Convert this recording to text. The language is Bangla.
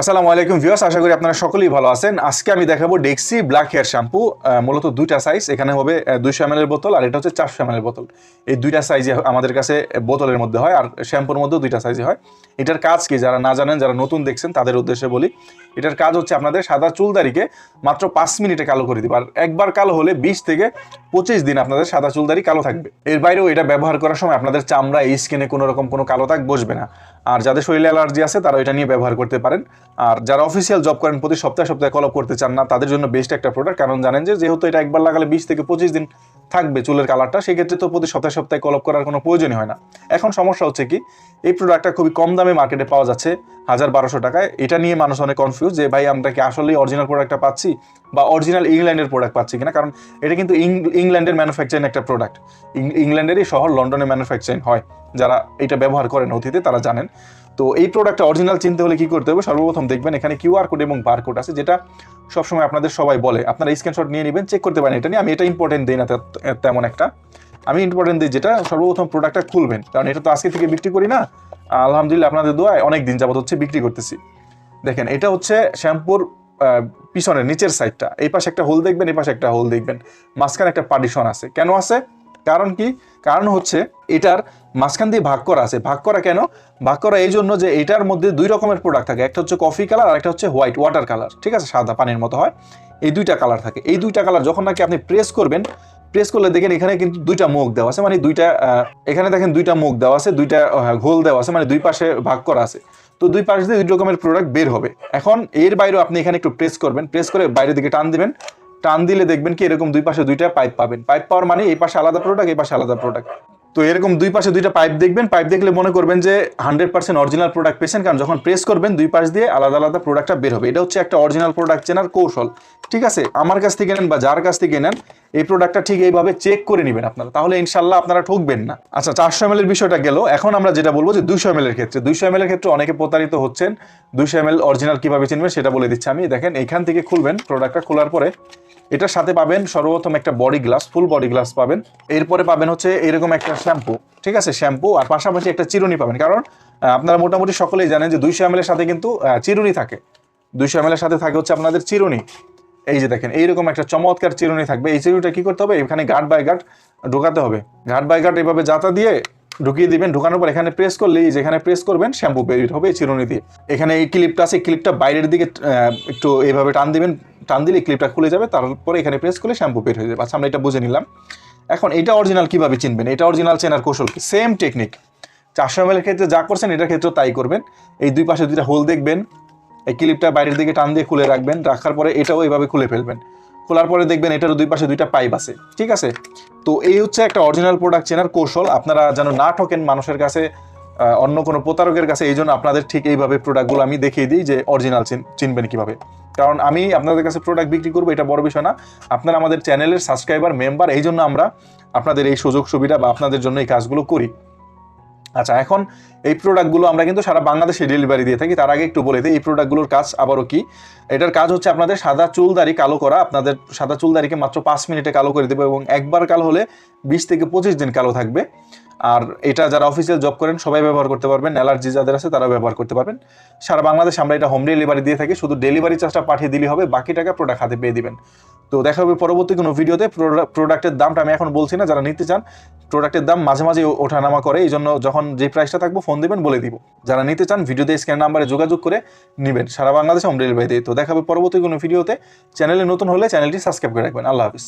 আসসালামু আলাইকুম ভিউয়ার্স, আশা করি আপনারা সকলেই ভালো আছেন। আজকে আমি দেখাবো ডেক্সি ব্ল্যাক হেয়ার শ্যাম্পু মূলত দুইটা সাইজ এখানে হবে দুইশো এম বোতল আর এটা হচ্ছে চারশো এম বোতল। এই দুইটা সাইজে আমাদের কাছে বোতলের মধ্যে হয় আর শ্যাম্পুর মধ্যেও দুইটা সাইজে হয়। এটার কাজ কি? যারা না জানেন, যারা নতুন দেখছেন, তাদের উদ্দেশ্যে বলি, এটার কাজ হচ্ছে আপনাদের সাদা চুলদারিকে মাত্র পাঁচ মিনিটে কালো করে দিবে। আর একবার কালো হলে বিশ থেকে পঁচিশ দিন আপনাদের সাদা চুলদারি কালো থাকবে। এর বাইরেও এটা ব্যবহার করার সময় আপনাদের চামড়া, এই স্কিনে কোনো রকম কোনো কালো দাগ বসবে না। আর যাদের শরীরে অ্যালার্জি আছে তারা এটা নিয়ে ব্যবহার করতে পারেন। আর যারা অফিসিয়াল জব করেন, প্রতি সপ্তাহে সপ্তাহে কল করতে চান না, তাদের জন্য বেস্ট একটা প্রোডাক্ট কারণ জানেন যে, যেহেতু এটা একবার লাগালে বিশ থেকে পঁচিশ দিন থাকবে চুলের কালারটা সেক্ষেত্রে তো প্রতি সপ্তাহে সপ্তাহে কল করার কোনো প্রয়োজনই হয় না। এখন সমস্যা হচ্ছে কি, এই প্রোডাক্টটা খুবই কম দামে মার্কেটে পাওয়া যাচ্ছে। হাজার বারোশো টাকায়। এটা নিয়ে মানুষ অনেক কনফিউজ যে, ভাই, আমরা কি আসলেই অরিজিনাল প্রোডাক্টটা পাচ্ছি বা অরিজিনাল ইংল্যান্ডের প্রোডাক্ট পাচ্ছি কিনা? কারণ এটা কিন্তু ইংল্যান্ডের ম্যানুফ্যাকচারিং একটা প্রোডাক্ট ইংল্যান্ডেরই শহর লন্ডনে ম্যানুফ্যাকচারিং হয়। যারা এটা ব্যবহার করেন অতীতে, তারা জানেন। তো এই প্রোডাক্টটা অরিজিনাল চিনতে হলে কি করতে হবে? সর্বপ্রথম দেখবেন এখানে কিউআর কোড এবং বার কোড আছে, যেটা সবসময় আপনাদের সবাই বলে। আপনারা স্ক্রিনশট নিয়ে নেবেন চেক করতে পারেন এটা নিয়ে। আমি এটা ইম্পর্টেন্ট দিই না তেমন একটা। আমি ইম্পর্টেন্ট দিই যেটা সর্বপ্রথম প্রোডাক্টটা খুলবেন। কারণ এটা তো আজকে থেকে বিক্রি করি না। আলহামদুলিল্লাহ আপনাদের দোয়ায় অনেক দিন যাবত হচ্ছে বিক্রি করতেছি। দেখেন, এটা হচ্ছে শ্যাম্পুর পিছনের, নিচের সাইডটা এই পাশে একটা হোল দেখবেন, এই পাশে একটা হোল দেখবেন। মাঝখানে একটা পার্টিশন আছে। কেন আছে? কারণ কি? কারণ হচ্ছে এটার মাঝখান দিয়ে ভাগ করা আছে। ভাগ করা কেন? ভাগ করা এই জন্য যে এটার মধ্যে দুই রকমের প্রোডাক্ট থাকে। একটা হচ্ছে কফি কালার আর একটা হচ্ছে হোয়াইট ওয়াটার কালার ঠিক আছে? সাদা পানির মতো হয়। এই দুইটা কালার থাকে। এই দুইটা কালার যখন নাকি আপনি প্রেস করবেন প্রেস করলে দেখেন এখানে কিন্তু দুইটা মুখ দেওয়া আছে মানে দুইটা এখানে দেখেন দুইটা মুখ দেওয়া আছে, দুইটা ঘোল দেওয়া আছে মানে দুই পাশে ভাগ করা আছে। তো দুই পাশ দিয়ে দুই রকমের প্রোডাক্ট বের হবে। এখন এর বাইরেও আপনি এখানে একটু প্রেস করবেন প্রেস করে বাইরের দিকে টান দিবেন। টান দিলে দেখবেন কি এরকম দুই পাশে দুইটা পাইপ পাবেন। পাইপ পাওয়ার মানে এই পাশে আলাদা প্রোডাক্ট এই পাশে আলাদা প্রোডাক্ট তো এরকম দুই পাশে দুইটা পাইপ দেখবেন পাইপ দেখলে মনে করবেন যে হান্ড্রেড পার্সেন্ট অরিজিনাল প্রোডাক্ট পেয়েছেন, কারণ যখন প্রেস করবেন দুই পাশ দিয়ে আলাদা আলাদা প্রোডাক্টটা বের হবে। এটা হচ্ছে একটা অরিজিনাল প্রোডাক্ট চেনার কৌশল। ঠিক আছে? আমার কাছ থেকে নেন বা যার কাছ থেকে নেন, এই প্রোডাক্টটা ঠিক এইভাবে চেক করে নেবেন আপনারা। তাহলে ইনশাল্লাহ আপনারা ঠকবেন না। আচ্ছা চারশো এম এর বিষয়টা গেল। এখন আমরা যেটা বলব যে দুইশো এম এর ক্ষেত্রে, দুইশো এম এর ক্ষেত্রে অনেকে প্রতারিত হচ্ছেন। দুইশো এম অরিজিনাল কীভাবে চিনবেন সেটা বলে দিচ্ছি আমি। দেখেন, এইখান থেকে খুলবেন প্রোডাক্টটা খোলার পরে এটার সাথে পাবেন সর্বপ্রথম একটা body glass full body glass পাবেন। এরপরে পাবেন হচ্ছে এরকম একটা শ্যাম্পু ঠিক আছে? শ্যাম্পু আর পাশাপাশি একটা চিরুনি পাবেন। কারণ আপনারা মোটামুটি সকলেই জানেন যে দুইশো এম এর সাথে কিন্তু চিরুনি থাকে। দুইশো এম এর সাথে থাকে হচ্ছে আপনাদের চিরুনি। এই যে দেখেন, এইরকম একটা চমৎকার চিরুনি থাকবে। এই চিরুনিটা কি করতে হবে? এখানে গার্ড বাই গার্ড ঢোকাতে হবে। গার্ড বাই গার্ড এভাবে জাতা দিয়ে ঢুকিয়ে দিবেন। ঢুকানোর পর এখানে প্রেস করলেই যেখানে প্রেস করবেন শ্যাম্পু বের হবে এই চিরুনি দিয়ে। এখানে এই ক্লিপটা আছে ক্লিপটা বাইরের দিকে একটু এইভাবে টান দিবেন। টান দিলে ক্লিপটা খুলে যাবে, তারপরে এখানে প্রেস করলে শ্যাম্পু বের হয়ে যাবে। আচ্ছা আমরা এটা বুঝে নিলাম। এখন এটা অরিজিনাল কীভাবে চিনবেন? এটা অরিজিনাল চেনার কৌশল সেম টেকনিক চারশো এম ক্ষেত্রে যা করছেন, এটার ক্ষেত্রেও তাই করবেন। এই দুই পাশে দুইটা হোল দেখবেন। এই ক্লিপটা বাইরের দিকে টান দিয়ে খুলে রাখবেন। রাখার পরে এটাও এইভাবে খুলে ফেলবেন। খোলার পরে দেখবেন এটারও দুই পাশে দুইটা পাইপ আছে। ঠিক আছে? তো এই হচ্ছে একটা অরিজিনাল প্রোডাক্ট চেনার কৌশল। আপনারা যেন না ঠকেন মানুষের কাছে অন্য কোনো প্রতারকের কাছে, এই জন্য আপনাদের ঠিক এইভাবে প্রোডাক্টগুলো আমি দেখিয়ে দিই যে অরিজিনাল চিনবেন কীভাবে। কারণ আমি আপনাদের কাছে প্রোডাক্ট বিক্রি করব, এটা বড় বিষয় না। আপনারা আমাদের চ্যানেলের সাবস্ক্রাইবার মেম্বার এই জন্য আমরা আপনাদের এই সুযোগ সুবিধা বা আপনাদের জন্য এই কাজগুলো করি। আচ্ছা এখন এই প্রোডাক্টগুলো আমরা কিন্তু সারা বাংলাদেশে ডেলিভারি দিয়ে থাকি। তার আগে একটু বলে দিই, এই প্রোডাক্টগুলোর কাজ আবারও কি? এটার কাজ হচ্ছে আপনাদের সাদা চুলদারি কালো করা। আপনাদের সাদা চুলদারিকে মাত্র পাঁচ মিনিটে কালো করে দেবে এবং একবার কালো হলে বিশ থেকে পঁচিশ দিন কালো থাকবে। আর এটা যারা অফিসিয়াল জব করেন, সবাই ব্যবহার করতে পারবেন। অ্যালার্জি যাদের আছে তারা ব্যবহার করতে পারবেন। সারা বাংলাদেশ আমরা এটা হোম ডেলিভারি দিয়ে থাকি। শুধু ডেলিভারি চার্জটা পাঠিয়ে দিলে হবে, বাকি টাকা প্রোডাক্ট হাতে পেয়ে দিবেন। তো দেখা হবে পরবর্তী কোনো ভিডিওতে। প্রোডাক্টের দামটা আমি এখন বলছি না, যারা নিতে চান প্রোডাক্টের দাম মাঝে মাঝে ওঠানামা করে। এই জন্য যখন যে প্রাইসটা থাকব ফোন দিবেন, বলে দিব। যারা নিতে চান ভিডিওতে স্ক্যান নাম্বারে যোগাযোগ করে নেবেন। সারা বাংলাদেশে হোম ডেলিভারি দিয়ে। তো দেখা হবে পরবর্তী কোনো ভিডিওতে। চ্যানেলে নতুন হলে চ্যানেলটি সাবস্ক্রাইব করে রাখবেন। আল্লাহ হাফিজ।